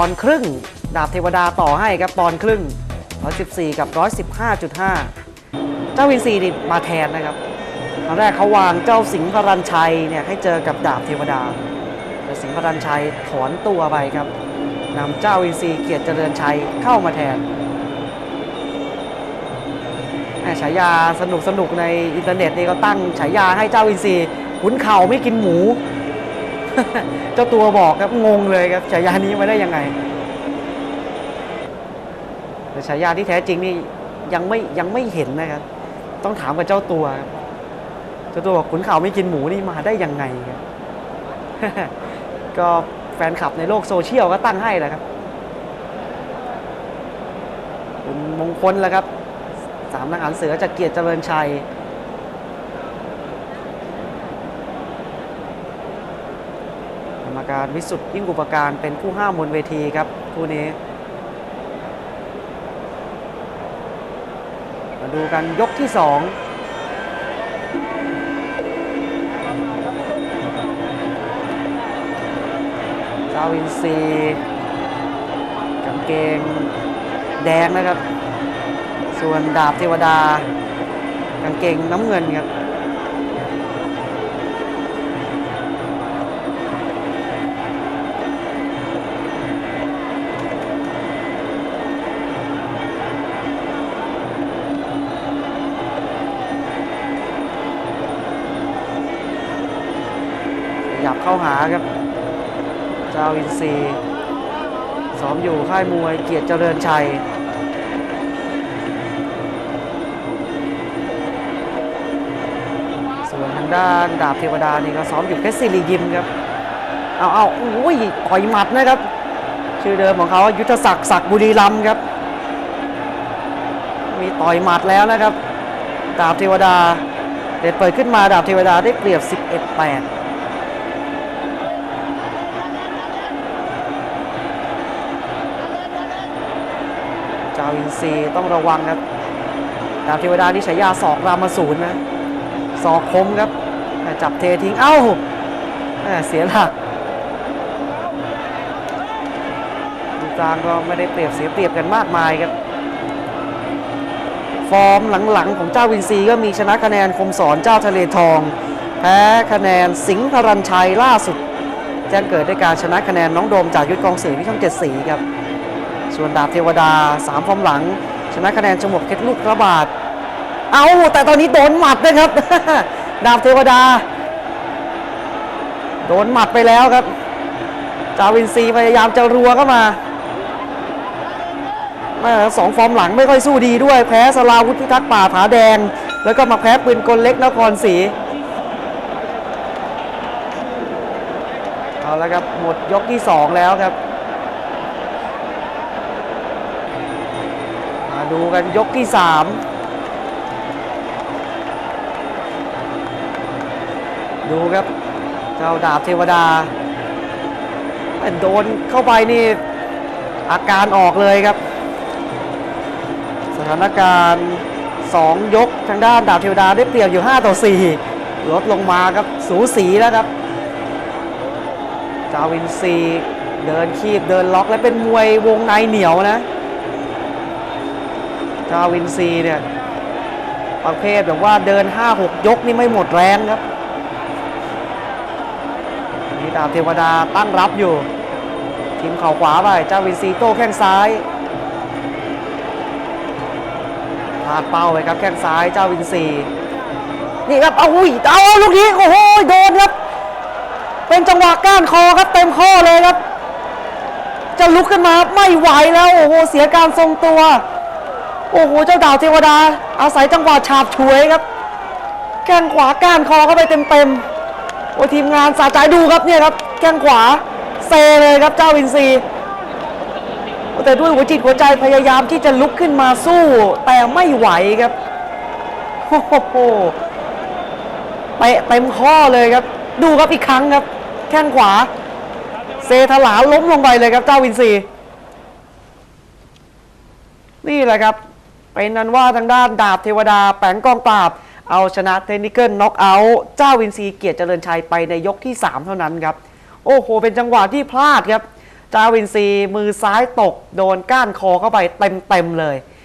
ปอนครึ่ง ดาบเทวดาต่อให้ครับปอนครึ่ง 114 กับ 115.5 เจ้าวินซีนี่มาแทนนะครับตอนแรกเขาวางเจ้าสิงห์พรัญชัยเนี่ยให้เจอกับดาบเทวดาแต่สิงห์พรัญชัยถอนตัวไปครับนำเจ้าวินซีเกียรติเจริญชัยเข้ามาแทนฉายาสนุกสนุกในอินเทอร์เน็ตนี่ก็ตั้งฉายาให้เจ้าวินซีขุนเข่าไม่กินหมู เจ้าตัวบอกครับงงเลยครับฉายานี้มาได้ยังไงแต่ฉายาที่แท้จริงนี่ยังไม่ยังไม่เห็นนะครับ ต้องถามกับเจ้าตัวครับเจ้าตัวบอกขุนเข่าไม่กินหมูนี่มาได้ยังไงครับก็แฟนคลับในโลกโซเชียลก็ตั้งให้แหละครับคุณมงคลแล้วครับสามนักหันเสือจากเกียรติเจริญชัย รรมการวิสุทธิ์ยิ่งกุปการเป็นผู้ห้ามบนเวทีครับคู่นี้ มาดูกันยกที่สองเจ้าวินซีกางเกงแดงนะครับ ส่วนดาบเทวดากางเกงน้ำเงินครับ ยับเข้าหาครับ เจ้าอินซีซ้อมอยู่ค่ายมวยเกียรติเจริญชัยส่วนทางด้านดาบเทวดานี่ก็ซ้อมอยู่เพชรศิริยิมครับเอาเอาโอ้ยต่อยหมัดนะครับ ชื่อเดิมของเขายุทธศักดิ์ศักดิ์บุรีรัมครับ มีต่อยหมัดแล้วนะครับ ดาบเทวดาเด็ดเปิดขึ้นมาดาบเทวดาได้เปรียบ 11-8 อินซีต้องระวังครับดาบเทวดานี่ฉายาศอกรามาศูนย์นะศอกคมครับ จับเททิ้งเอ้าเสียหลักดูกลางก็ไม่ได้เปรียบเสียเปรียบกันมากมายครับ ฟอร์มหลังๆของเจ้าวินซีก็มีชนะคะแนนคมสอนเจ้าทะเลทอง แพ้คะแนนสิงห์พรัญชัยล่าสุด แจ้งเกิดด้วยการชนะคะแนนน้องโดมจากยุทธกองศรีที่ช่องเจ็ดสีครับ ส่วนดาบเทวดาสามฟอร์มหลัง ชนะคะแนนจมวกเพชรลูกระบาด เอาแต่ตอนนี้โดนหมัดนะครับ ดาบเทวดา โดนหมัดไปแล้วครับ จาวินซีพยายามจะรัวเข้ามาแม่สองฟอร์มหลังไม่ค่อยสู้ดีด้วย แพ้สลาวุธพิทักษ์ป่าผาแดง แล้วก็มาแพ้ปืนกลเล็กนครศรีเอาแล้วครับหมดยกที่สองแล้วครับ ดูกันยกที่สามดูครับ เจ้าดาบเทวดาโดนเข้าไปนี่อาการออกเลยครับ สถานการณ์ 2 ยกทางด้านดาบเทวดาได้เปรียบอยู่ 5 ต่อ 4 ลดลงมาครับ สูสีแล้วครับ จาวินซีเดินคีบเดินล็อกและเป็นมวยวงในเหนียวนะ จาวินซีเนี่ยประเภทแบบว่าเดิน 5-6 ยกนี่ไม่หมดแรงครับนี่ดาบเทวดาตั้งรับอยู่ทีมเข่าขวาไปเจ้าวินซีโต้แข้งซ้ายพลาดเป้าไปครับแข้งซ้ายเจ้าวินซีนี่ครับเอาอุ้ยเอาลูกนี้โอ้โหโดนครับ เป็นจังหวะก้านคอครับเต็มข้อเลยครับ จะลุกขึ้นมาไม่ไหวแล้วโอ้โหเสียการทรงตัว โอ้โห เจ้าดาวเทวดา อาศัยจังหวะฉาบฉวยครับแข้งขวาก้านคอเข้าไปเต็มๆ โอ้ทีมงานสาใจดูครับเนี่ยครับแข้งขวาเซเลยครับเจ้าวินซีแต่ด้วยหัวจิตหัวใจพยายามที่จะลุกขึ้นมาสู้แต่ไม่ไหวครับโอ้โหเตะเต็มข้อเลยครับ ดูครับอีกครั้งครับ แข้งขวา เซถลาล้มลงไปเลยครับเจ้าวินซีนี่แหละครับ เป็นนั้นว่าทางด้านดาบเทวดาแปงกองปราบ เอาชนะเทคนิคเกิลน็อกเอาท์เจ้าวินซีเกียรติเจริญชัยไปในยกที่ 3 เท่านั้นครับ โอ้โห เป็นจังหวะที่พลาดครับ เจ้าวินซีมือซ้ายตก โดนก้านคอเข้าไปเต็มๆเลย